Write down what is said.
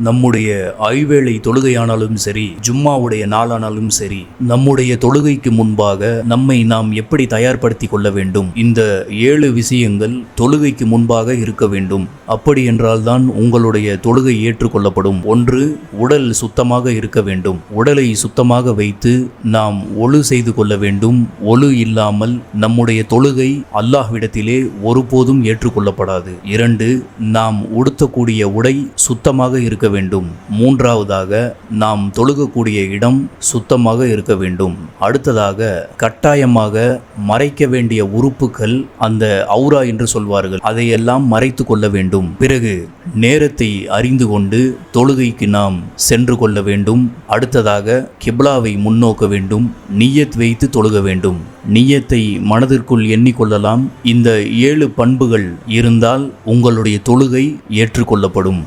நம்முடைய ஐவேளை தொழுகையானாலும் சரி ஜும்மாவுடைய நாளானாலும் சரி நம்முடைய தொழுகைக்கு முன்பாக நம்மை நாம் எப்படி தயார்படுத்திக் கொள்ள வேண்டும்? இந்த ஏழு விஷயங்கள் தொழுகைக்கு முன்பாக இருக்க வேண்டும். அப்படி என்றால்தான் உங்களுடைய தொழுகை ஏற்றுக்கொள்ளப்படும். ஒன்று உடல் சுத்தமாக இருக்க வேண்டும். உடலை சுத்தமாக வைத்து நாம் ஒழு செய்து கொள்ள வேண்டும். ஒழு இல்லாமல் நம்முடைய தொழுகை அல்லாஹ்விடத்திலே ஒருபோதும் ஏற்றுக்கொள்ளப்படாது. இரண்டு நாம் உடுத்தக்கூடிய உடை சுத்தமாக இருக்க வேண்டும். மூன்றாவதாக நாம் தொழுகக்கூடிய இடம் சுத்தமாக இருக்க வேண்டும். அடுத்ததாக கட்டாயமாக மறைக்க வேண்டிய உறுப்புகள் அந்த ஔரா என்று சொல்வார்கள். அதையெல்லாம் மறைத்து கொள்ள வேண்டும். பிறகு நேரத்தை அறிந்து கொண்டு தொழுகைக்கு நாம் சென்று கொள்ள வேண்டும். அடுத்ததாக கிப்லாவை முன்னோக்க வேண்டும். நியத் வைத்து தொழுக வேண்டும். நீயத்தை மனதிற்குள் எண்ணிக்கொள்ளலாம். இந்த ஏழு பண்புகள் இருந்தால் உங்களுடைய தொழுகை ஏற்றுக்கொள்ளப்படும்.